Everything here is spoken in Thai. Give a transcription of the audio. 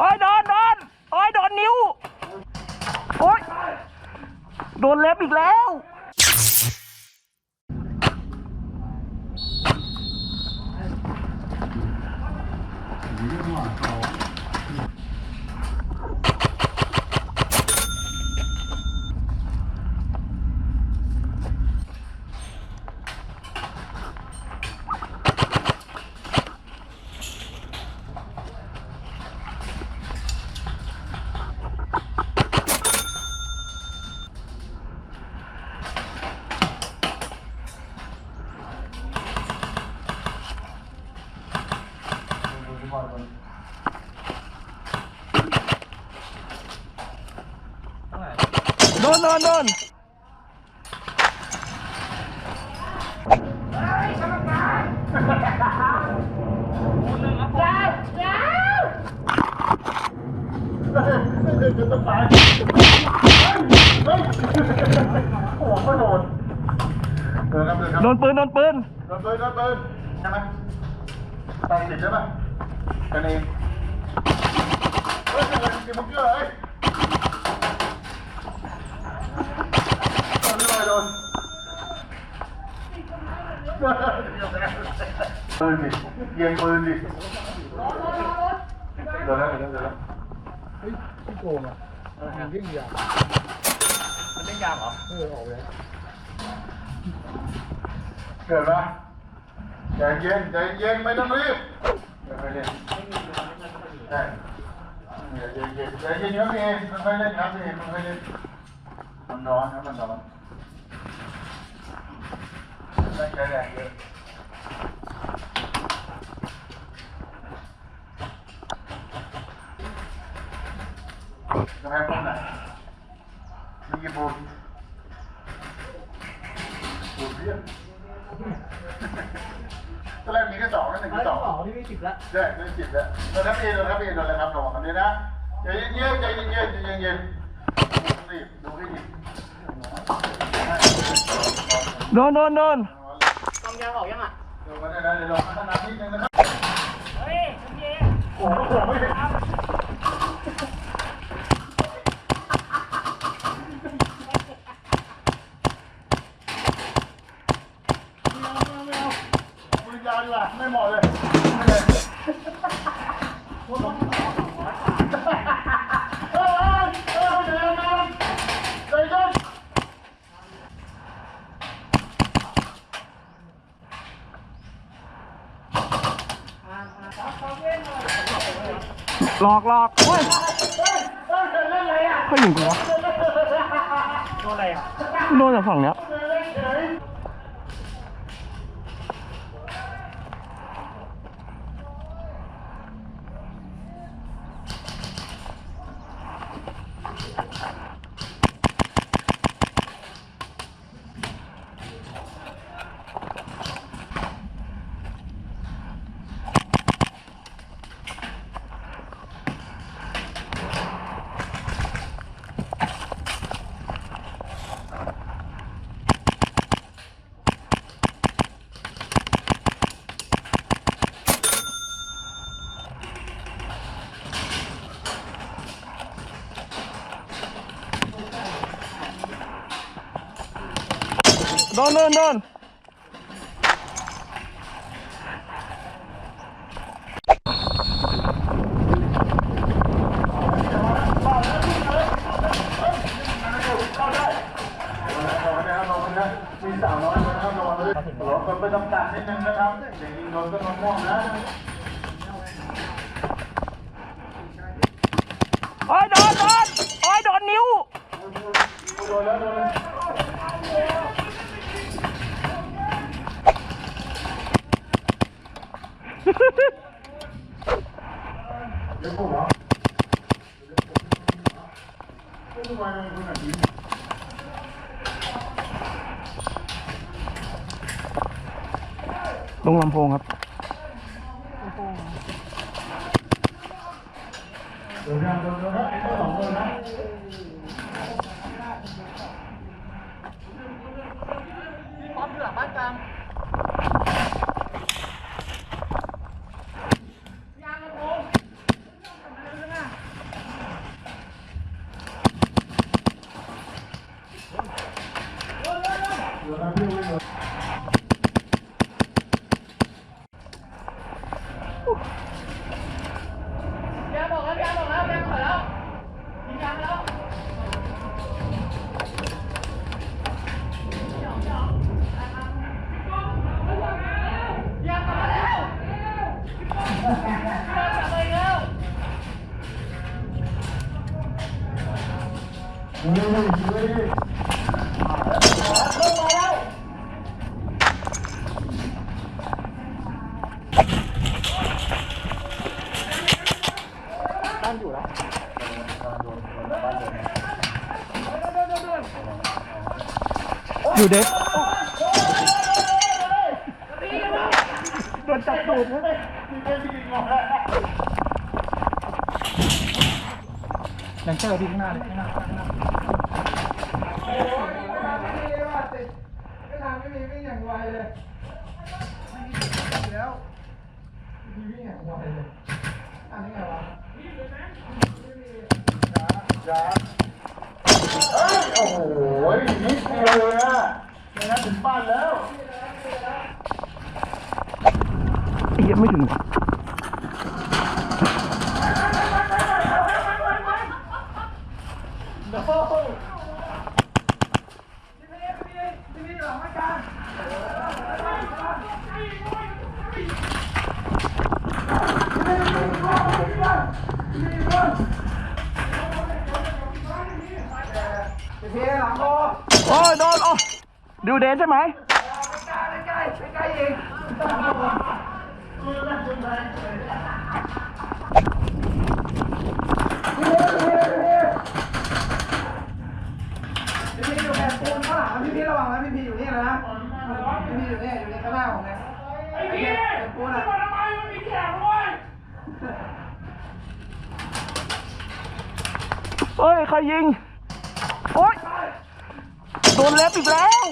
โอ้ยโดนโดนโอ้ยโดนนิ้ว โอ้ยโดนเล็บอีกแล้วโดนโดนโดนโอ้โหไม่โดนเดินครับเดินครับโดนปืนโดนปืนโดนปืนโดนปืนใช่ไหมแปดสิบใช่ไหม กันเองเฮ้ยเงินกินมุกเยอะเลยโดนเลยโดนปืนดิเยียงปืนดิเดี๋ยวนะเดี๋ยวนะเดี๋ยวนะที่โกงอะมันวิ่งยาวมันเล่นยา งเหรอเออออกแล้วเกิดปะใจเย็นใจเย็นไม่ต้องรีบใจเย็นใช่ใจเย็นใจเย็นครับพี่มันไม่เล่นครับพี่มันไม่เล่นมันร้อนครับมันร้อนไม่ใช้แรงเยอะจะให้พวกไหนมีกี่บุญบุญเรียนตอนแรกมีแค่สองแล้วหนึ่งไอ้ที่สองสองที่ไม่สิบละใช่ได้สิบแล้วโดนครับพี่โดนครับพี่โดนเลยครับระวังกันด้วยนะใจเย็นๆใจเย็นๆใจเย็นๆรีบดูให้ดีโดนโดนโดนกำยางออกยังอะดูมาได้นะเดี๋ยวลองพัฒนานิดนึงนะครับเฮ้ยคุณเจโอ้โหโอ้โหไม่เห็นปืนยาวดีกว่า ไม่เหมาะเลยไม่เลยเออเออเดี๋ยวนะใจเย็นหลอกหลอกโอ้ยเขายิงกูวะโดนอะไรอะโดนจากฝั่งเนี้ย โดน ลงลำโพงครับเดี๋ยวนะเดี๋ยวนะไอ้ตัวสองคนนะป๊อปเหลือบ้านกลาง ตั้งอยู่แล้วอยู่เด็กโดนจับตูดนะยังเจอพี่ข้างหน้าเลยข้างหน้าข้างหน้าเฮ้ย โอ้โหนิดเดียวเลยอะไม่งั้นถึงบ้านแล้วยังไม่ถึงโอ้ โอ๊ยโดนโอ้ดูเดนใช่ไหมพี่ ข้างล่างผมนะไอ้พี่กูนะมาทไมมันมีแก่ด้วยเฮ้ย ใครยิง โอ๊ยโดนเล็บอีกแล้ว